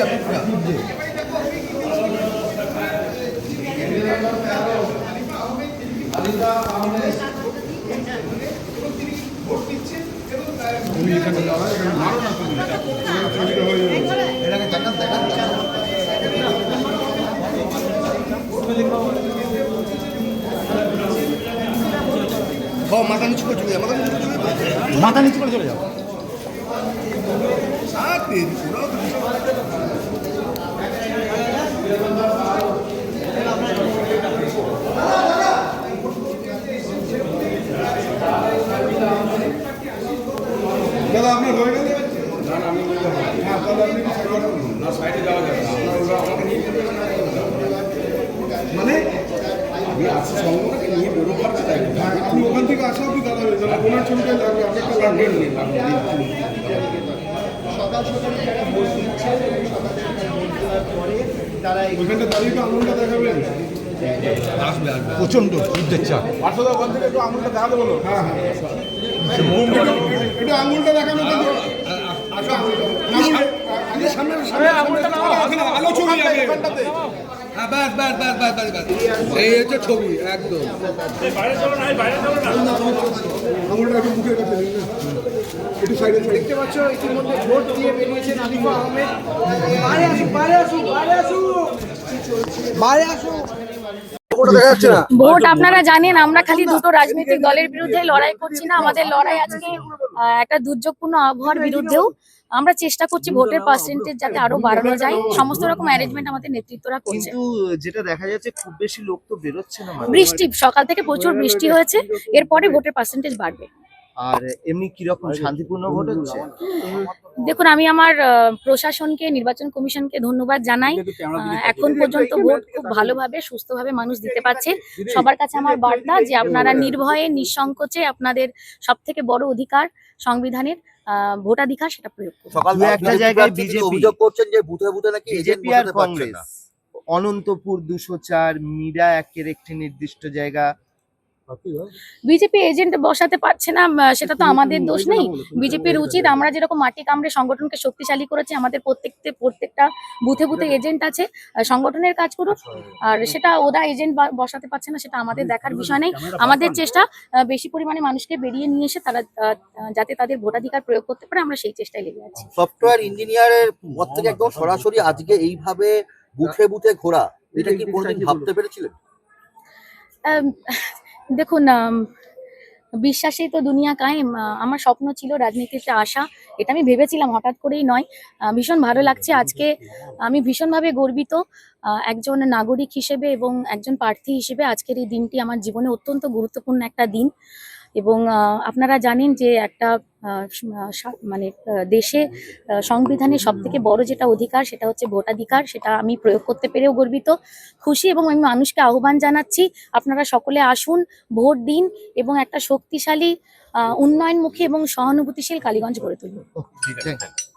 যাবে। এটাকে দেখান দেখান মাথা নিচু করে চলে যাও মাথা নিচু করে চলে যাও। মাথা নিচু করে চলে যাও। দাদা আপনার হয়ে গেলে হ্যাঁ তাহলে আপনি কি সাইড করুন না সাইডে যাওয়া যাবে আপনার ওরা আমাকে নিয়ে যেতে হবে না মানে? আমি আছি সঙ্গে নিয়ে বেরো পারছি তাই হ্যাঁ আপনি ওখান থেকে আসা অব্দি দাঁড়াবেন তাহলে ওনার ছবিটা লাগবে আপনি একটা লাগবে। সকাল সকালে যারা ভোট দিচ্ছেন সকাল দেওয়ার পরে তারা এই ওখানটা দাঁড়িয়ে আঙুলটা দেখাবেন। প্রচণ্ড যুদ্ধের চাপ। একটু ছবি হ্যাঁ এই হচ্ছে একদম আঙুলটা একটু মুখের কাছে একটু সাইডে সাইডে দেখতে পাচ্ছ ইতিমধ্যে ভোট দিয়ে বেরিয়েছেন আলিফা আহমেদ। বাইরে আসুন। ভোট আপনারা জানেন আমরা খালি দুটো রাজনৈতিক দলের বিরুদ্ধে লড়াই করছি না আমাদের লড়াই আজকে একটা দুর্যোগপূর্ণ আবহাওয়ার বিরুদ্ধেও আমরা চেষ্টা করছি ভোটের পার্সেন্টেজ যাতে আরও বাড়ানো যায়। সমস্ত রকম অ্যারেঞ্জমেন্ট আমাদের নেতৃত্বরা করছে। যেটা দেখা যাচ্ছে খুব বেশি লোক তো বেরোচ্ছে না। বৃষ্টি সকাল থেকে প্রচুর বৃষ্টি হয়েছে এরপরে ভোটের পার্সেন্টেজ বাড়বে। আর এমনি কীরকম শান্তিপূর্ণ ভোট হচ্ছে? দেখুন আমি আমার প্রশাসনকে নির্বাচন কমিশনকে ধন্যবাদ জানাই। এখন পর্যন্ত ভোট খুব ভালোভাবে সুস্থভাবে মানুষ দিতে পারছে। সবার কাছে আমার বার্তা যে আপনারা নির্ভয়ে নিঃসংকোচে আপনাদের সব থেকে বড় অধিকার সংবিধানের আহ, ভোটাধিকার সেটা প্রয়োগ করুন। সকাল একটা জায়গায় বিজেপি অভিযোগ করছেন যে বুথে বুথে নাকি এজেন্ট বিজেপি আর কংগ্রেস। অনন্তপুর দুশো চার মীরা একের একটি নির্দিষ্ট জায়গা। বিজেপি এজেন্ট বসাতে পারছে না সেটা তো আমাদের দোষ নেই। বিজেপির উচিত আমরা যেরকম মাটি কামড়ে সংগঠনকে শক্তিশালী করেছি আমাদের প্রত্যেকতে প্রত্যেকটা বুথে বুথে এজেন্ট আছে সংগঠনের কাজ করুক। আর সেটা ওরা এজেন্ট বসাতে পারছে না সেটা আমাদের দেখার বিষয় নেই। আমাদের চেষ্টা বেশি পরিমাণে মানুষকে বেরিয়ে নিয়ে এসে তারা যাতে তাদের ভোটাধিকার প্রয়োগ করতে পারে আমরা সেই চেষ্টায় লেগে আছি। সফটওয়্যার ইঞ্জিনিয়ারের পর থেকে একদম সরাসরি আজকে এইভাবে বুথে বুথে ঘোরা এটা কি কোনোদিন ভাবতে পেরেছিলেন দেখুন বিশ্বাসেই তো দুনিয়া কায়েম। আমার স্বপ্ন ছিল রাজনীতিতে আসা, এটা আমি ভেবেছিলাম, হঠাৎ করেই নয়। ভীষণ ভালো লাগছে আজকে। আমি ভীষণভাবে গর্বিত একজন নাগরিক হিসেবে এবং একজন প্রার্থী হিসেবে আজকের এই দিনটি আমার জীবনে অত্যন্ত গুরুত্বপূর্ণ একটা দিন। এবং আহ, আপনারা জানেন যে একটা মানে দেশে আহ, সংবিধানের সব থেকে বড় যেটা অধিকার সেটা হচ্ছে ভোটাধিকার সেটা আমি প্রয়োগ করতে পেরেও গর্বিত খুশি এবং আমি মানুষকে আহ্বান জানাচ্ছি আপনারা সকলে আসুন ভোট দিন এবং একটা শক্তিশালী আহ, উন্নয়নমুখী এবং সহানুভূতিশীল কালীগঞ্জ গড়ে তুলুন। ঠিক আছে